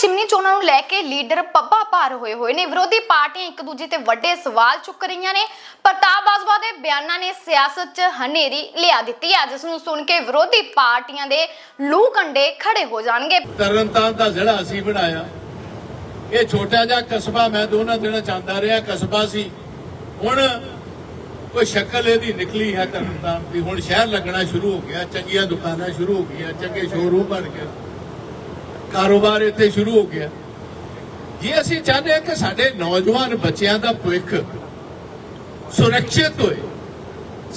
ਜਿਮਨੀ ਚੋਣਾਂ ਨੂੰ ਲੈ ਕੇ ਲੀਡਰ ਪੱਬਾ ਭਾਰ ਹੋਏ ਹੋਏ ਨੇ। ਵਿਰੋਧੀ ਪਾਰਟੀਆਂ ਇੱਕ ਦੂਜੇ ਤੇ ਵੱਡੇ ਸਵਾਲ ਚੁੱਕ ਰਹੀਆਂ ਨੇ। ਪ੍ਰਤਾਪ ਬਾਜਵਾ ਦੇ ਬਿਆਨਾਂ ਨੇ ਸਿਆਸਤ 'ਚ ਹਨੇਰੀ ਲਿਆ ਦਿੱਤੀ। ਹੈ ਜਿਸ ਨੂੰ ਸੁਣ ਕੇ ਵਿਰੋਧੀ ਪਾਰਟੀਆਂ ਦੇ ਲੂ ਕੰਡੇ ਖੜੇ ਹੋ ਜਾਣਗੇ। ਤਰਨਤਾਰਨ ਦਾ ਜ਼ਿਲ੍ਹਾ ਅਸੀਂ ਬਣਾਇਆ, ਇਹ ਛੋਟਾ ਜਿਹਾ ਕਸਬਾ ਮੈਂ ਦੋਨਾਂ ਦਿਨਾਂ ਚਾਹੁੰਦਾ ਰਿਹਾ। ਕਸਬਾ ਸੀ। ਹੁਣ ਕੋਈ ਸ਼ਕਲ ਇਹਦੀ ਨਿਕਲੀ ਹੈ ਤਰਨਤਾਰਨ ਦੀ। ਹੁਣ ਸ਼ਹਿਰ ਲੱਗਣਾ ਸ਼ੁਰੂ ਹੋ ਗਿਆ, ਚੰਗੀਆਂ ਦੁਕਾਨਾਂ ਸ਼ੁਰੂ ਹੋ ਗਈਆਂ, ਚੰਗੇ ਸ਼ੋਰੂਮ ਬਣ ਗਏ। ਕਾਰੋਬਾਰ ਇੱਥੇ ਸ਼ੁਰੂ ਹੋ ਗਿਆ। ਜੇ ਅਸੀਂ ਚਾਹੁੰਦੇ ਹਾਂ ਕਿ ਸਾਡੇ ਨੌਜਵਾਨ ਬੱਚਿਆਂ ਦਾ ਭਵਿੱਖ ਸੁਰੱਖਿਅਤ ਹੋਏ,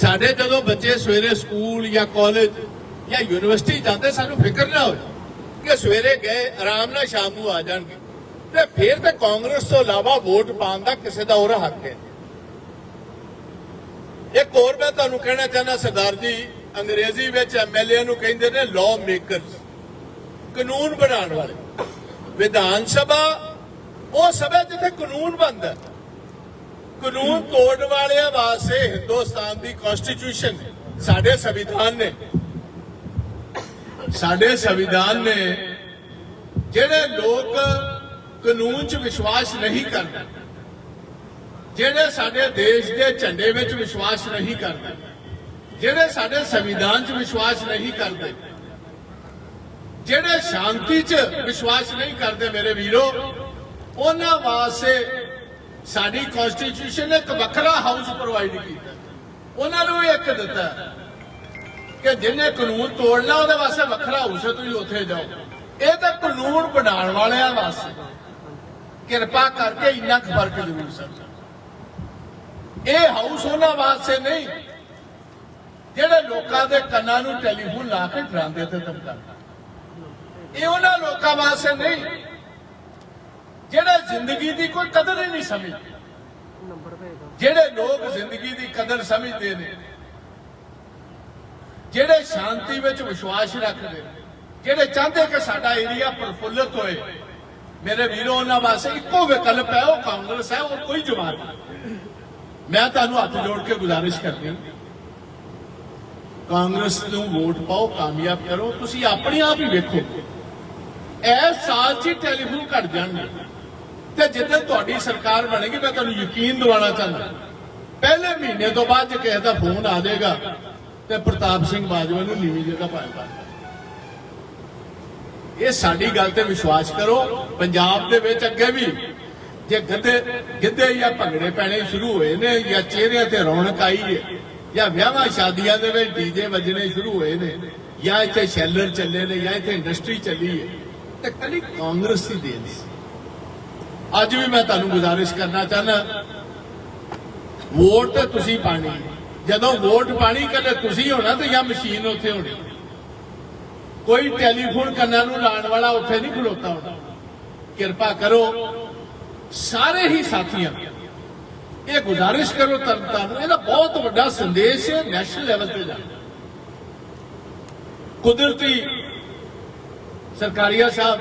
ਸਾਡੇ ਜਦੋਂ ਬੱਚੇ ਸਵੇਰੇ ਸਕੂਲ ਜਾਂ ਕਾਲਜ ਜਾਂ ਯੂਨੀਵਰਸਿਟੀ ਜਾਂਦੇ, ਸਾਨੂੰ ਫਿਕਰ ਨਾ ਹੋਵੇ ਕਿ ਸਵੇਰੇ ਗਏ, ਆਰਾਮ ਨਾਲ ਸ਼ਾਮ ਨੂੰ ਆ ਜਾਣਗੇ। ਤੇ ਫਿਰ ਤਾਂ ਕਾਂਗਰਸ ਤੋਂ ਇਲਾਵਾ ਵੋਟ ਪਾਉਣ ਦਾ ਕਿਸੇ ਦਾ ਹੋਰ ਹੱਕ ਹੈ। ਇੱਕ ਹੋਰ ਮੈਂ ਤੁਹਾਨੂੰ ਕਹਿਣਾ ਚਾਹੁੰਦਾ, ਸਰਦਾਰ ਜੀ, ਅੰਗਰੇਜ਼ੀ ਵਿੱਚ ਐਮਐਲਏ ਨੂੰ ਕਹਿੰਦੇ ਨੇ ਲਾਅ ਮੇਕਰਸ ਕਾਨੂੰਨ ਬਣਾਉਣ ਵਾਲੇ। ਵਿਧਾਨ ਸਭਾ, ਉਹ ਸਭਾ ਜਿੱਥੇ ਕਾਨੂੰਨ ਬਣਦਾ ਕਾਨੂੰਨ ਤੋੜਨ ਵਾਲਿਆਂ ਵਾਸਤੇ ਹਿੰਦੁਸਤਾਨ ਦੀ ਕਨਸਟੀਟਿਊਸ਼ਨ ਸਾਡੇ ਸੰਵਿਧਾਨ ਨੇ। ਸਾਡੇ ਸੰਵਿਧਾਨ ਨੇ ਜਿਹੜੇ ਲੋਕ ਕਾਨੂੰਨ 'ਚ ਵਿਸ਼ਵਾਸ ਨਹੀਂ ਕਰਦੇ, ਜਿਹੜੇ ਸਾਡੇ ਦੇਸ਼ ਦੇ ਝੰਡੇ ਵਿੱਚ ਵਿਸ਼ਵਾਸ ਨਹੀਂ ਕਰਦੇ, ਜਿਹੜੇ ਸਾਡੇ ਸੰਵਿਧਾਨ 'ਚ ਵਿਸ਼ਵਾਸ ਨਹੀਂ ਕਰਦੇ ਜਿਹੜੇ ਸ਼ਾਂਤੀ 'ਚ ਵਿਸ਼ਵਾਸ ਨਹੀਂ ਕਰਦੇ ਮੇਰੇ ਵੀਰੋ, ਉਹਨਾਂ ਵਾਸਤੇ ਸਾਡੀ ਕਨਸਟੀਟਿਊਸ਼ਨ ਨੇ ਇੱਕ ਵੱਖਰਾ ਹਾਊਸ ਪ੍ਰੋਵਾਈਡ ਕੀਤਾ। ਉਹਨਾਂ ਨੂੰ ਇੱਕ ਦਿੱਤਾ ਕਿ ਜਿਹਨੇ ਕਾਨੂੰਨ ਤੋੜਨਾ, ਉਹਦੇ ਵਾਸਤੇ ਵੱਖਰਾ ਹਾਊਸ ਹੈ, ਤੁਸੀਂ ਉੱਥੇ ਜਾਓ। ਇਹ ਤਾਂ ਕਾਨੂੰਨ ਬਣਾਉਣ ਵਾਲਿਆਂ ਵਾਸਤੇ। ਕਿਰਪਾ ਕਰਕੇ ਇੰਨਾ ਕੁ ਫ਼ਰਕ ਜ਼ਰੂਰ ਸਮਝੋ। ਇਹ ਹਾਊਸ ਉਹਨਾਂ ਵਾਸਤੇ ਨਹੀਂ, ਜਿਹੜੇ ਲੋਕਾਂ ਦੇ ਕੰਨਾਂ ਨੂੰ ਟੈਲੀਫੋਨ ਲਾ ਕੇ ਡਰਾਉਂਦੇ ਤੇ ਧਮਕਾਉਂਦੇ ਇਹ ਉਹਨਾਂ ਲੋਕਾਂ ਵਾਸਤੇ ਨਹੀਂ, ਜਿਹੜੇ ਜ਼ਿੰਦਗੀ ਦੀ ਕੋਈ ਕਦਰ ਹੀ ਨਹੀਂ ਸਮਝਦੇ। ਜਿਹੜੇ ਲੋਕ ਜ਼ਿੰਦਗੀ ਦੀ ਕਦਰ ਸਮਝਦੇ ਨੇ, ਜਿਹੜੇ ਸ਼ਾਂਤੀ ਵਿੱਚ ਵਿਸ਼ਵਾਸ ਰੱਖਦੇ ਜਿਹੜੇ ਚਾਹੁੰਦੇ ਕਿ ਸਾਡਾ ਏਰੀਆ ਪ੍ਰਫੁੱਲਤ ਹੋਏ। ਮੇਰੇ ਵੀਰੋ, ਉਹਨਾਂ ਵਾਸਤੇ ਇੱਕੋ ਵਿਕਲਪ ਹੈ, ਉਹ ਕਾਂਗਰਸ ਹੈ ਹੋਰ ਕੋਈ ਜਮਾਤ ਨਹੀਂ। ਮੈਂ ਤੁਹਾਨੂੰ ਹੱਥ ਜੋੜ ਕੇ ਗੁਜ਼ਾਰਿਸ਼ ਕਰਦੀ ਕਾਂਗਰਸ ਨੂੰ ਵੋਟ ਪਾਓ, ਕਾਮਯਾਬ ਕਰੋ। ਤੁਸੀਂ ਆਪਣੇ ਆਪ ਹੀ ਵੇਖੋ। ਇਸ ਸਾਲ 'ਚ ਟੈਲੀਫੋਨ ਘਟ ਜਾਣਗੇ। ਤੇ ਜਿੱਦਾਂ ਤੁਹਾਡੀ ਸਰਕਾਰ ਬਣੇਗੀ, ਮੈਂ ਤੁਹਾਨੂੰ ਯਕੀਨ ਦਿਵਾਉਣਾ ਚਾਹੁੰਦਾ। ਪਹਿਲੇ ਮਹੀਨੇ ਤੋਂ ਬਾਅਦ ਜੇ ਕਿਸੇ ਦਾ ਫੋਨ ਆ ਜਾਏਗਾ, ਤੇ ਪ੍ਰਤਾਪ ਸਿੰਘ ਬਾਜਵਾ ਨੂੰ ਨੀਵੀਂ ਜਗ੍ਹਾ ਪਾਏਗਾ ਇਹ ਸਾਡੀ ਗੱਲ ਤੇ ਵਿਸ਼ਵਾਸ ਕਰੋ, ਪੰਜਾਬ ਦੇ ਵਿੱਚ ਅੱਗੇ ਵੀ ਜੇ ਗਿੱਧੇ ਗਿੱਧੇ ਜਾਂ ਭੰਗੜੇ ਪੈਣੇ ਸ਼ੁਰੂ ਹੋਏ ਨੇ, ਜਾਂ ਚਿਹਰਿਆਂ ਤੇ ਰੌਣਕ ਆਈ ਹੈ ਜਾਂ ਵਿਆਹਾਂ ਸ਼ਾਦੀਆਂ ਦੇ ਵਿੱਚ ਡੀਜੇ ਵੱਜਣੇ ਸ਼ੁਰੂ ਹੋਏ ਨੇ, ਜਾਂ ਇੱਥੇ ਸ਼ੈਲਰ ਚੱਲੇ ਨੇ, ਜਾਂ ਇੱਥੇ ਇੰਡਸਟਰੀ ਚੱਲੀ ਹੈ ਤੇ ਕੱਲੀ ਕਾਂਗਰਸ ਦੀ ਦੇਣ ਸੀ ਅੱਜ ਵੀ ਮੈਂ ਤੁਹਾਨੂੰ ਗੁਜ਼ਾਰਿਸ਼ ਕਰਨਾ ਚਾਹਨਾ ਵੋਟ ਤੁਸੀਂ ਪਾਣੀ ਜਦੋਂ ਵੋਟ ਪਾਣੀ ਕਦੇ ਤੁਸੀਂ ਹੋਣਾ ਤੇ ਜਾਂ ਮਸ਼ੀਨ ਉੱਥੇ ਹੋਣੀ। ਕੋਈ ਟੈਲੀਫੋਨ ਕੰਨਾਂ ਨੂੰ ਲਾਉਣ ਵਾਲਾ ਉੱਥੇ ਨਹੀਂ ਖਲੋਤਾ ਹੁੰਦਾ ਕਿਰਪਾ ਕਰੋ, ਸਾਰੇ ਹੀ ਸਾਥੀਆਂ, ਇਹ ਗੁਜ਼ਾਰਿਸ਼ ਕਰੋ ਤਰਨਤਾਰਨ ਨੂੰ ਇਹਦਾ ਬਹੁਤ ਵੱਡਾ ਸੰਦੇਸ਼ ਹੈ ਨੈਸ਼ਨਲ ਲੈਵਲ ਤੇ ਜਾਣਾ। ਕੁਦਰਤੀ ਸਰਕਾਰੀਆ ਸਾਹਿਬ,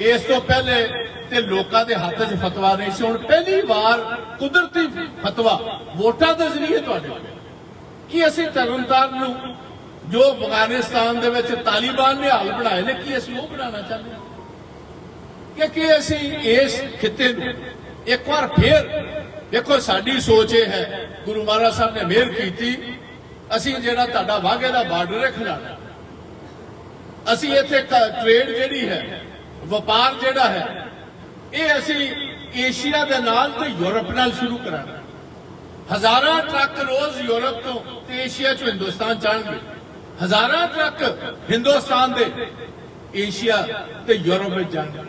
ਇਸ ਤੋਂ ਪਹਿਲੇ ਤੇ ਲੋਕਾਂ ਦੇ ਹੱਥ 'ਚ ਫਤਵਾ ਨਹੀਂ ਸੀ। ਹੁਣ ਪਹਿਲੀ ਵਾਰ ਕੁਦਰਤੀ ਫਤਵਾ ਵੋਟਾਂ ਦੇ ਜ਼ਰੀਏ ਤੁਹਾਡੇ ਕੀ ਅਸੀਂ ਤਰਨਤਾਰਨ ਨੂੰ ਜੋ ਅਫਗਾਨਿਸਤਾਨ ਦੇ ਵਿੱਚ ਤਾਲਿਬਾਨ ਨੇ ਹਾਲ ਬਣਾਏ ਨੇ, ਕੀ ਅਸੀਂ ਉਹ ਬਣਾਉਣਾ ਚਾਹੁੰਦੇ ਹਾਂ? ਕਿ ਕਿ ਅਸੀਂ ਇਸ ਖਿੱਤੇ ਨੂੰ ਇੱਕ ਵਾਰ ਫੇਰ ਦੇਖੋ, ਸਾਡੀ ਸੋਚ ਇਹ ਹੈ, ਗੁਰੂ ਮਹਾਰਾਜ ਸਾਹਿਬ ਨੇ ਮਿਹਰ ਕੀਤੀ, ਅਸੀਂ ਜਿਹੜਾ ਤੁਹਾਡਾ ਵਾਘੇ ਦਾ ਬਾਰਡਰ ਹੈ ਖਿਲਾਣਾ ਅਸੀਂ ਇੱਥੇ ਟ੍ਰੇਡ ਜਿਹੜੀ ਹੈ, ਵਪਾਰ ਜਿਹੜਾ ਹੈ, ਇਹ ਅਸੀਂ ਏਸ਼ੀਆ ਦੇ ਨਾਲ ਤੇ ਯੂਰਪ ਨਾਲ ਸ਼ੁਰੂ ਕਰਾਂਗੇ ਹਜ਼ਾਰਾਂ ਟਰੱਕ ਰੋਜ਼ ਯੂਰਪ ਤੋਂ ਤੇ ਏਸ਼ੀਆ ਚ ਹਿੰਦੁਸਤਾਨ ਜਾਣਗੇ। ਹਜ਼ਾਰਾਂ ਟਰੱਕ ਹਿੰਦੁਸਤਾਨ ਦੇ ਏਸ਼ੀਆ ਤੇ ਯੂਰਪ ਵਿੱਚ ਜਾਣਗੇ।